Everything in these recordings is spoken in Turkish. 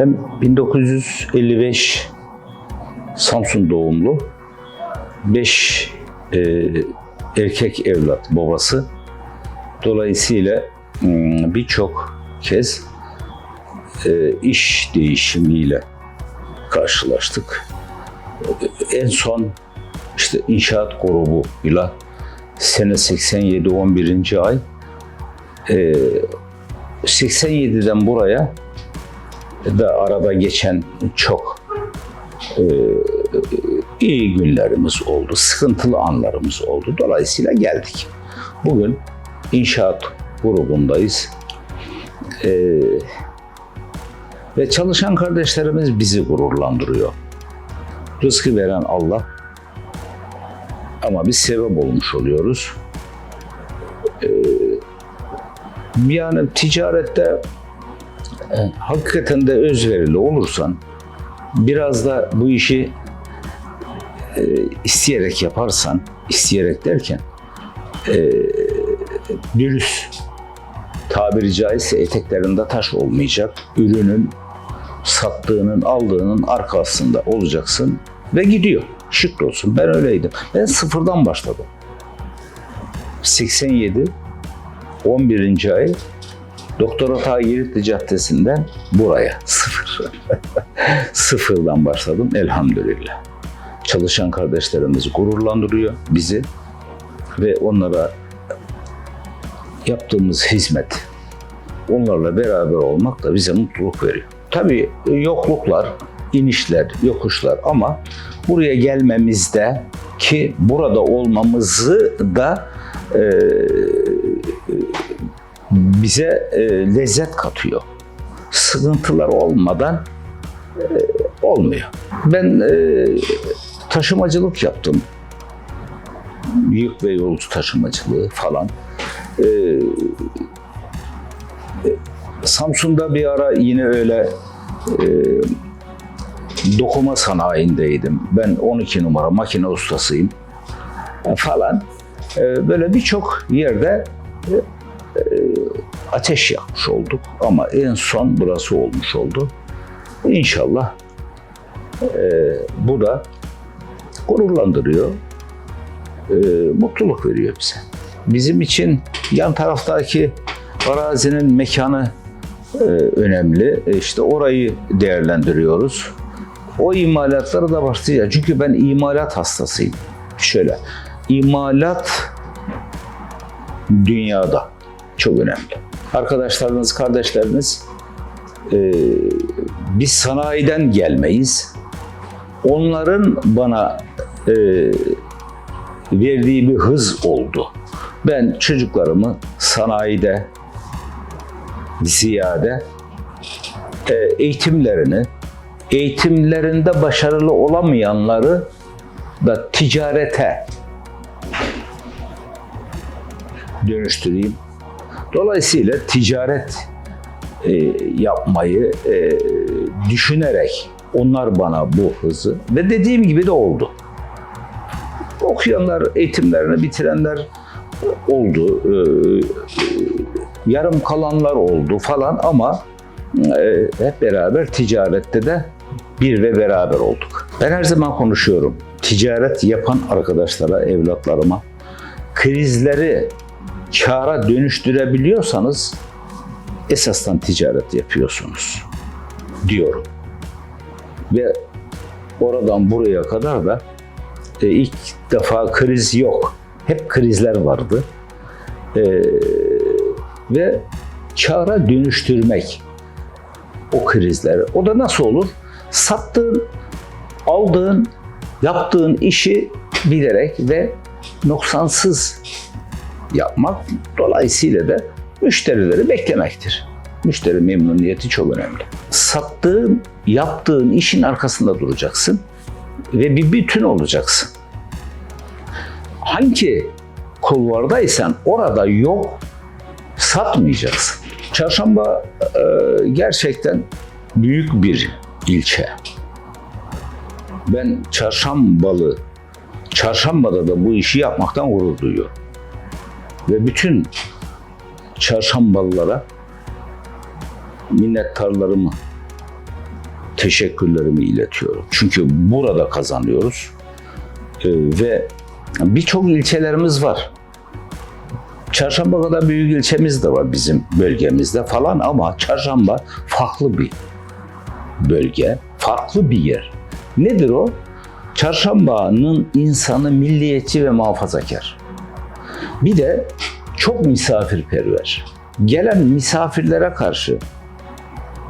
Hem 1955 Samsun doğumlu 5 erkek evlat babası. Dolayısıyla hmm, birçok kez e, iş değişimiyle karşılaştık. E, En son işte inşaat grubuyla sene 87 11. ay e, 87'den buraya da arada geçen çok e, iyi günlerimiz oldu, sıkıntılı anlarımız oldu. Dolayısıyla geldik. Bugün inşaat grubundayız. E, ve çalışan kardeşlerimiz bizi gururlandırıyor. Rızkı veren Allah ama biz sebep olmuş oluyoruz. Ee, yani ticarette e, hakikaten de özverili olursan biraz da bu işi e, isteyerek yaparsan, isteyerek derken e, dürüst tabiri caizse eteklerinde taş olmayacak. Ürünün sattığının, aldığının arkasında olacaksın ve gidiyor. Şükür olsun. Ben öyleydim. Ben sıfırdan başladım. 87 11. ay Doktor Hata Giritli Caddesi'nden buraya sıfır. Sıfırdan başladım elhamdülillah. Çalışan kardeşlerimiz gururlandırıyor bizi ve onlara yaptığımız hizmet, onlarla beraber olmak da bize mutluluk veriyor. Tabii yokluklar, inişler, yokuşlar ama buraya gelmemizde ki burada olmamızı da e, bize e, lezzet katıyor. Sıkıntılar olmadan e, olmuyor. Ben e, taşımacılık yaptım. Yük ve yolcu taşımacılığı falan. E, Samsun'da bir ara yine öyle e, dokuma sanayindeydim. Ben 12 numara makine ustasıyım e, falan. E, böyle birçok yerde e, e, ateş yakmış olduk ama en son burası olmuş oldu. İnşallah e, bu da gururlandırıyor, e, mutluluk veriyor bize. Bizim için yan taraftaki arazinin mekanı e, önemli. E, İşte orayı değerlendiriyoruz. O imalatlara da başlayacağız. Çünkü ben imalat hastasıyım. Şöyle, imalat dünyada çok önemli. Arkadaşlarınız, kardeşleriniz e, biz sanayiden gelmeyiz. Onların bana e, verdiği bir hız oldu. Ben çocuklarımı sanayide ziyade e, eğitimlerini, eğitimlerinde başarılı olamayanları da ticarete dönüştüreyim. Dolayısıyla ticaret e, yapmayı e, düşünerek onlar bana bu hızı ve dediğim gibi de oldu. Okuyanlar, eğitimlerini bitirenler oldu. E, yarım kalanlar oldu falan ama e, hep beraber ticarette de bir ve beraber olduk. Ben her zaman konuşuyorum. Ticaret yapan arkadaşlara, evlatlarıma krizleri kâra dönüştürebiliyorsanız esasdan ticaret yapıyorsunuz diyorum. Ve oradan buraya kadar da e, ilk defa kriz yok. Hep krizler vardı. E, ve kâra dönüştürmek o krizleri. O da nasıl olur? Sattığın, aldığın, yaptığın işi bilerek ve noksansız yapmak dolayısıyla da müşterileri beklemektir. Müşteri memnuniyeti çok önemli. Sattığın, yaptığın işin arkasında duracaksın ve bir bütün olacaksın. Hangi kulvardaysan orada yok satmayacaksın. Çarşamba e, gerçekten büyük bir ilçe. Ben çarşambalı, çarşambada da bu işi yapmaktan gurur duyuyorum. Ve bütün çarşambalılara minnettarlarımı teşekkürlerimi iletiyorum. Çünkü burada kazanıyoruz Ee, ve birçok ilçelerimiz var. Çarşamba kadar büyük ilçemiz de var bizim bölgemizde falan ama Çarşamba farklı bir bölge, farklı bir yer. Nedir o? Çarşamba'nın insanı milliyetçi ve muhafazakar. Bir de çok misafirperver. Gelen misafirlere karşı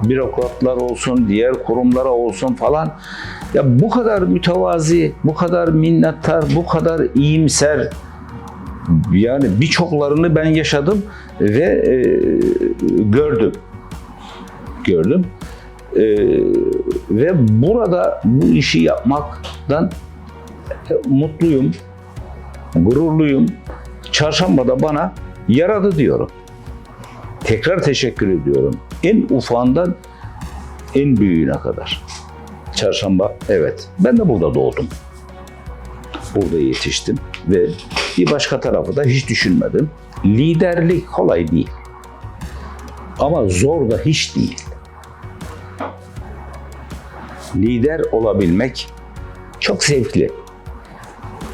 bürokratlar olsun, diğer kurumlara olsun falan ya bu kadar mütevazi, bu kadar minnettar, bu kadar iyimser yani birçoklarını ben yaşadım ve e, gördüm. Gördüm. E, ve burada bu işi yapmaktan mutluyum, gururluyum. Çarşambada bana yaradı diyorum. Tekrar teşekkür ediyorum. En ufağından en büyüğüne kadar. Çarşamba evet. Ben de burada doğdum. Burada yetiştim ve bir başka tarafı da hiç düşünmedim. Liderlik kolay değil. Ama zor da hiç değil. Lider olabilmek çok zevkli.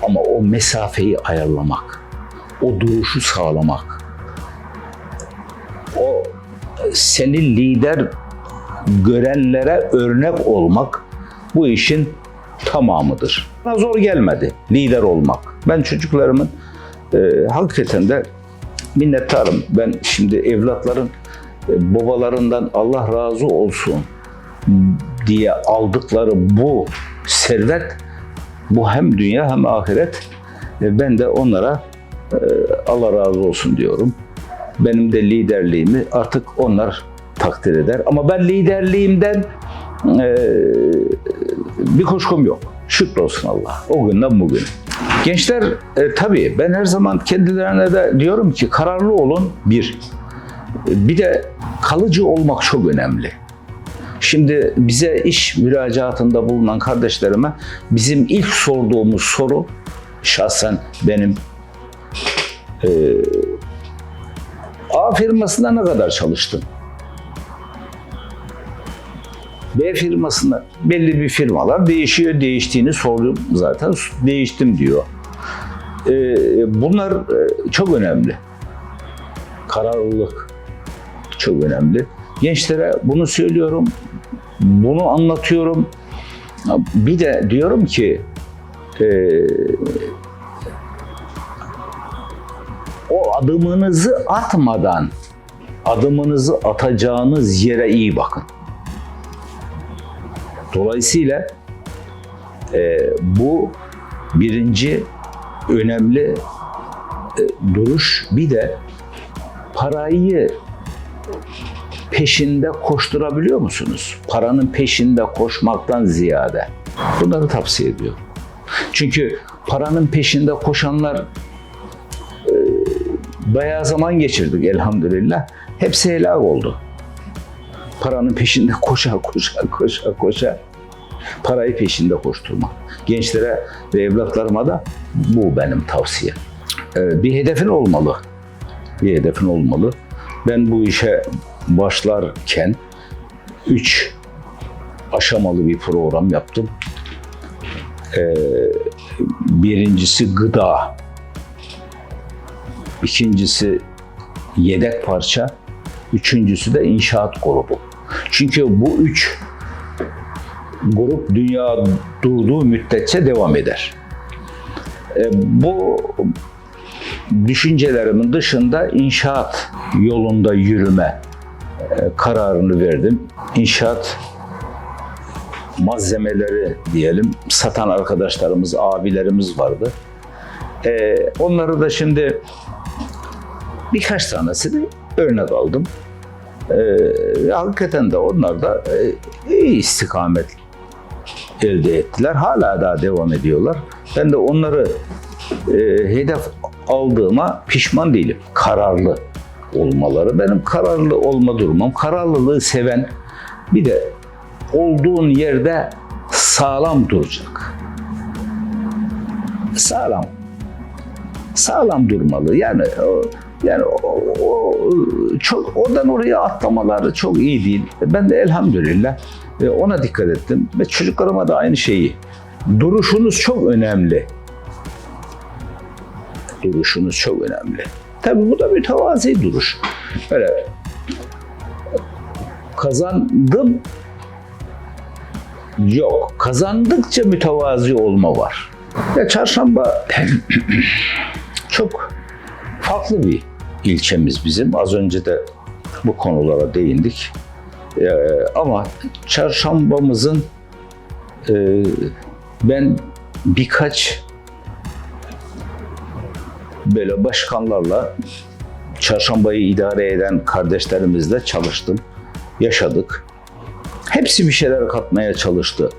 Ama o mesafeyi ayarlamak, o duruşu sağlamak, o seni lider görenlere örnek olmak bu işin tamamıdır. Bana zor gelmedi lider olmak. Ben çocuklarımın e, hakikaten de minnettarım. Ben şimdi evlatların e, babalarından Allah razı olsun diye aldıkları bu servet bu hem dünya hem ahiret. E, ben de onlara Allah razı olsun diyorum. Benim de liderliğimi artık onlar takdir eder. Ama ben liderliğimden e, bir kuşkum yok. Şükrolsun Allah. O günden bugün. Gençler e, tabii ben her zaman kendilerine de diyorum ki kararlı olun bir. Bir de kalıcı olmak çok önemli. Şimdi bize iş müracaatında bulunan kardeşlerime bizim ilk sorduğumuz soru şahsen benim e, A firmasında ne kadar çalıştın? B firmasında belli bir firmalar değişiyor. Değiştiğini sordum zaten. Değiştim diyor. Ee, bunlar e, çok önemli. Kararlılık çok önemli. Gençlere bunu söylüyorum. Bunu anlatıyorum. Bir de diyorum ki e, adımınızı atmadan adımınızı atacağınız yere iyi bakın. Dolayısıyla e, bu birinci önemli e, duruş. Bir de parayı peşinde koşturabiliyor musunuz? Paranın peşinde koşmaktan ziyade. Bunları tavsiye ediyorum. Çünkü paranın peşinde koşanlar bayağı zaman geçirdik elhamdülillah. Hepsi helak oldu. Paranın peşinde koşa koşa koşa koşa parayı peşinde koşturma. Gençlere ve evlatlarıma da bu benim tavsiyem. Ee, bir hedefin olmalı. Bir hedefin olmalı. Ben bu işe başlarken üç aşamalı bir program yaptım. Ee, birincisi gıda, ikincisi yedek parça, üçüncüsü de inşaat grubu. Çünkü bu üç grup dünya durduğu müddetçe devam eder. E, bu düşüncelerimin dışında inşaat yolunda yürüme e, kararını verdim. İnşaat malzemeleri diyelim satan arkadaşlarımız, abilerimiz vardı. E, onları da şimdi birkaç tanesini örnek aldım. E, hakikaten de onlar da e, iyi istikamet elde ettiler. Hala daha devam ediyorlar. Ben de onları e, hedef aldığıma pişman değilim. Kararlı olmaları. Benim kararlı olma durumum. Kararlılığı seven bir de olduğun yerde sağlam duracak. Sağlam. Sağlam durmalı. Yani o, yani o, o çok oradan oraya atlamaları çok iyi değil. Ben de elhamdülillah E, ona dikkat ettim ve çocuklarıma da aynı şeyi. Duruşunuz çok önemli. Duruşunuz çok önemli. Tabii bu da mütevazi duruş. Böyle kazandım yok. Kazandıkça mütevazi olma var. Ya çarşamba çok farklı bir ilçemiz bizim. Az önce de bu konulara değindik. Ee, ama çarşambamızın e, ben birkaç böyle başkanlarla çarşambayı idare eden kardeşlerimizle çalıştım, yaşadık. Hepsi bir şeyler katmaya çalıştı.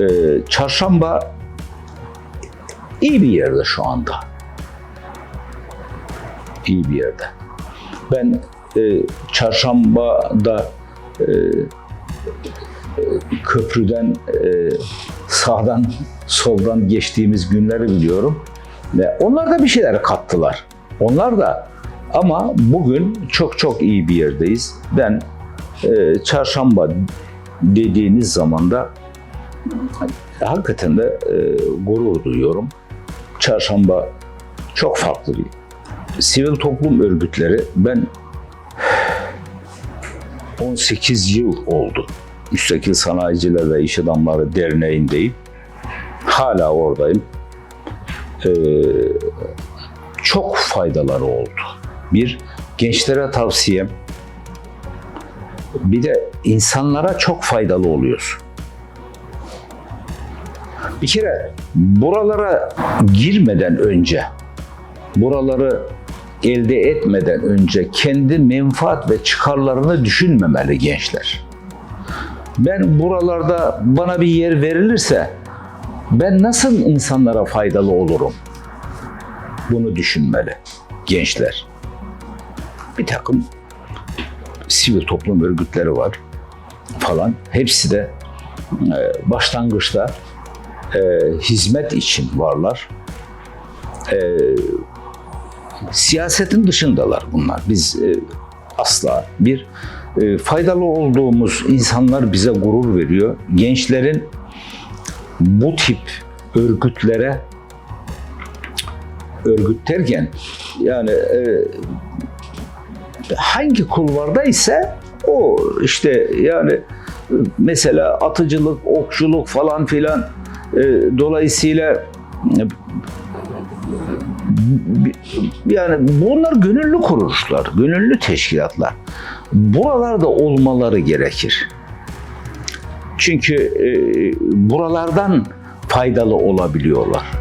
Ee, çarşamba iyi bir yerde şu anda. İyi bir yerde. Ben e, çarşambada e, köprüden e, sağdan soldan geçtiğimiz günleri biliyorum. Ve onlar da bir şeyler kattılar. Onlar da ama bugün çok çok iyi bir yerdeyiz. Ben e, çarşamba dediğiniz zaman da hakikaten de e, gurur duyuyorum. Çarşamba çok farklı bir sivil toplum örgütleri ben 18 yıl oldu. Müstakil Sanayiciler ve İş Adamları Derneği'ndeyim. Hala oradayım. Ee, çok faydaları oldu. Bir, gençlere tavsiyem. Bir de insanlara çok faydalı oluyorsun. Bir kere buralara girmeden önce, buraları elde etmeden önce kendi menfaat ve çıkarlarını düşünmemeli gençler. Ben buralarda bana bir yer verilirse ben nasıl insanlara faydalı olurum? Bunu düşünmeli gençler. Bir takım sivil toplum örgütleri var falan. Hepsi de e, başlangıçta e, hizmet için varlar. E, siyasetin dışındalar bunlar. Biz e, asla bir e, faydalı olduğumuz insanlar bize gurur veriyor. Gençlerin bu tip örgütlere örgüt derken yani e, hangi kulvarda ise o işte yani mesela atıcılık, okçuluk falan filan e, dolayısıyla yani bunlar gönüllü kuruluşlar, gönüllü teşkilatlar. Buralarda olmaları gerekir. Çünkü e, buralardan faydalı olabiliyorlar.